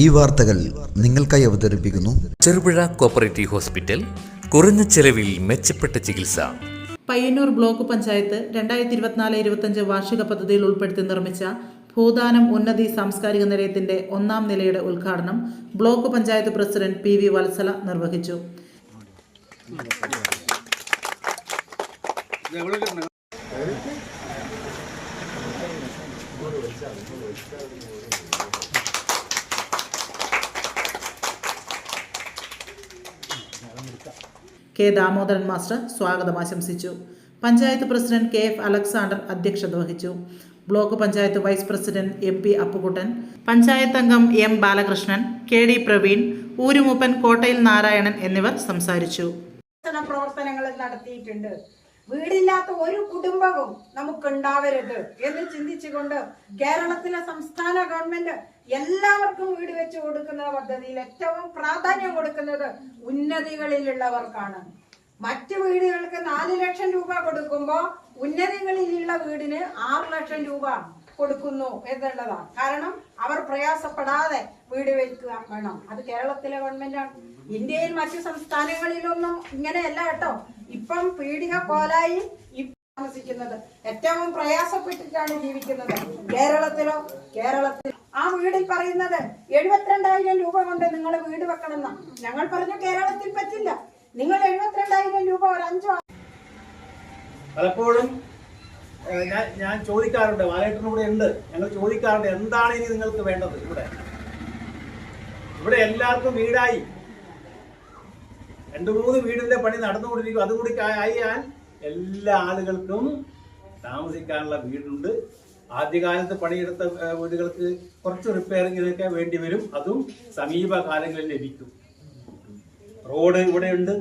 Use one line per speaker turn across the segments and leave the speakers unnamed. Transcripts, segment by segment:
ഈ വാർത്തകൾ നിങ്ങൾക്കായി അവതരിപ്പിക്കുന്നു.
ചെറുപുഴ കോപ്പറേറ്റീവ് ഹോസ്പിറ്റൽ കുറഞ്ഞ ചെലവിൽ മെച്ചപ്പെട്ട ചികിത്സ.
പയ്യന്നൂർ ബ്ലോക്ക് പഞ്ചായത്ത് രണ്ടായിരത്തി ഇരുപത്തിനാല് ഇരുപത്തഞ്ച് വാർഷിക പദ്ധതിയിൽ ഉൾപ്പെടുത്തി നിർമ്മിച്ച ഭൂദാനം ഉന്നതി സാംസ്കാരിക നിലയത്തിന്റെ ഒന്നാം നിലയുടെ ഉദ്ഘാടനം block panchayat president P V Vatsala നിർവഹിച്ചു. കെ ദാമോദരൻ മാസ്റ്റർ സ്വാഗതം ആശംസിച്ചു. Panchayat president K F Alexander അധ്യക്ഷത വഹിച്ചു. Block panchayat vice president M P Appukuttan panchayat അംഗം M Balakrishnan K D Praveen ഊരുമൂപ്പൻ കോട്ടയിൽ നാരായണൻ എന്നിവർ സംസാരിച്ചു.
പ്രവർത്തനങ്ങൾ നടത്തിയിട്ടുണ്ട്. വീടില്ലാത്ത ഒരു കുടുംബവും നമുക്കുണ്ടാവരുത് എന്ന് ചിന്തിച്ചുകൊണ്ട് കേരളത്തിലെ സംസ്ഥാന ഗവൺമെന്റ് എല്ലാവർക്കും വീട് വെച്ച് കൊടുക്കുന്ന പദ്ധതിയിൽ ഏറ്റവും പ്രാധാന്യം കൊടുക്കുന്നത് ഉന്നതികളിലുള്ളവർക്കാണ്. മറ്റു വീടുകൾക്ക് നാല് ലക്ഷം രൂപ കൊടുക്കുമ്പോൾ ഉന്നതികളിലുള്ള വീടിന് ആറ് ലക്ഷം രൂപ കൊടുക്കുന്നു എന്നുള്ളതാണ്. കാരണം അവർ പ്രയാസപ്പെടാതെ വീട് വയ്ക്കുക വേണം. അത് കേരളത്തിലെ ഗവൺമെന്റാണ് ഇന്ത്യയിൽ മറ്റു സംസ്ഥാനങ്ങളിലൊന്നും ഇങ്ങനെയല്ല കേട്ടോ. ഇപ്പം പീഡിക ഇപ്പം താമസിക്കുന്നത്. ഏറ്റവും പ്രയാസപ്പെട്ടിട്ടാണ് ജീവിക്കുന്നത്. കേരളത്തിലോ കേരളത്തിൽ ആ വീടിൽ പറയുന്നത് എഴുപത്തിരണ്ടായിരം രൂപ കൊണ്ട് നിങ്ങൾ വീട് വെക്കണമെന്ന. ഞങ്ങൾ പറഞ്ഞു കേരളത്തിൽ പറ്റില്ല. നിങ്ങൾ എഴുപത്തിരണ്ടായിരം രൂപ ഒരു അഞ്ചോ
പലപ്പോഴും ഞാൻ ഞാൻ ചോദിക്കാറുണ്ട് വാലേട്ടനും ഇവിടെ ഉണ്ട്. ഞങ്ങൾ ചോദിക്കാറുണ്ട് എന്താണ് ഇനി നിങ്ങൾക്ക് വേണ്ടത് ഇവിടെ? ഇവിടെ എല്ലാവർക്കും വീടായി. രണ്ടു മൂന്ന് വീടിന്റെ പണി നടന്നുകൊണ്ടിരിക്കും. അതുകൂടി ആയാൽ എല്ലാ ആളുകൾക്കും താമസിക്കാനുള്ള വീടുണ്ട്. ആദ്യകാലത്ത് പണിയെടുത്ത വീടുകൾക്ക് കുറച്ച് റിപ്പയറിങ്ങിനൊക്കെ വേണ്ടി വരും. അതും സമീപകാലങ്ങളിൽ ലഭിക്കും. റോഡ് ഇവിടെയുണ്ട്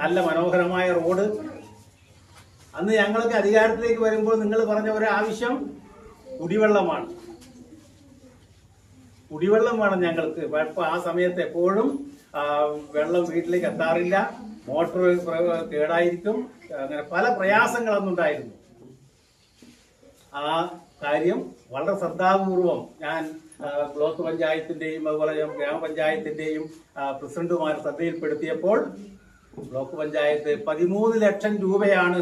നല്ല മനോഹരമായ റോഡ്. അന്ന് ഞങ്ങളൊക്കെ അധികാരത്തിലേക്ക് വരുമ്പോൾ നിങ്ങൾ പറഞ്ഞ ഒരു ആവശ്യം കുടിവെള്ളമാണ്. കുടിവെള്ളം വേണം ഞങ്ങൾക്ക്. ഇപ്പൊ ആ സമയത്ത് എപ്പോഴും വെള്ളം വീട്ടിലേക്ക് എത്താറില്ല. മോട്ടോർ കേടായിരിക്കും. അങ്ങനെ പല പ്രയാസങ്ങളന്നുണ്ടായിരുന്നു ആ കാര്യം വളരെ ശ്രദ്ധാപൂർവം ഞാൻ ബ്ലോക്ക് പഞ്ചായത്തിന്റെയും അതുപോലെ ഗ്രാമപഞ്ചായത്തിന്റെയും പ്രസിഡന്റുമാർ ശ്രദ്ധയിൽപ്പെടുത്തിയപ്പോൾ ബ്ലോക്ക് പഞ്ചായത്ത് പതിമൂന്ന് ലക്ഷം രൂപയാണ്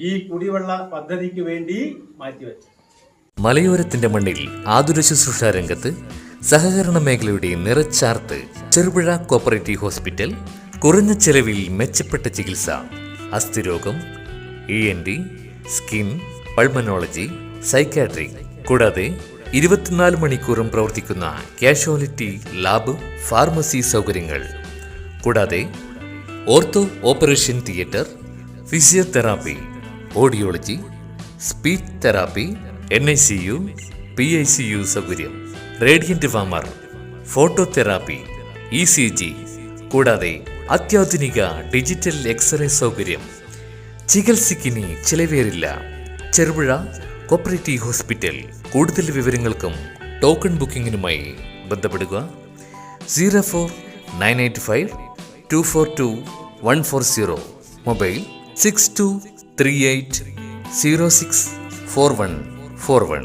ഈ കുടിവെള്ള പദ്ധതിക്ക് വേണ്ടി മാറ്റിവെച്ചത്
മലയോരത്തിന്റെ മണ്ണിൽ ആതുര ശുശ്രൂഷ രംഗത്ത് സഹകരണ മേഖലയുടെ നിറച്ചാർത്ത് ചെറുപുഴ കോപ്പറേറ്റീവ് ഹോസ്പിറ്റൽ കുറഞ്ഞ ചെലവിൽ മെച്ചപ്പെട്ട ചികിത്സ അസ്ഥിരോഗം E N D skin pulmonology psychiatry കൂടാതെ ഇരുപത്തിനാല് മണിക്കൂറും പ്രവർത്തിക്കുന്ന കാഷ്വാലിറ്റി ലാബ് ഫാർമസി സൗകര്യങ്ങൾ. കൂടാതെ ortho operation theatre physiotherapy audiology speech therapy N I C U P I C U സൗകര്യം radiant warmer photo therapy E C G കൂടാതെ അത്യാധുനിക digital x-ray സൗകര്യം. ചികിത്സയ്ക്കിനി ചിലവേറില്ല. Cherupuzha cooperative hospital. കൂടുതൽ വിവരങ്ങൾക്കും ടോക്കൺ ബുക്കിംഗിനുമായി ബന്ധപ്പെടുക. Zero four nine eight five two four two one four zero. Mobile six two three eight zero six four one four one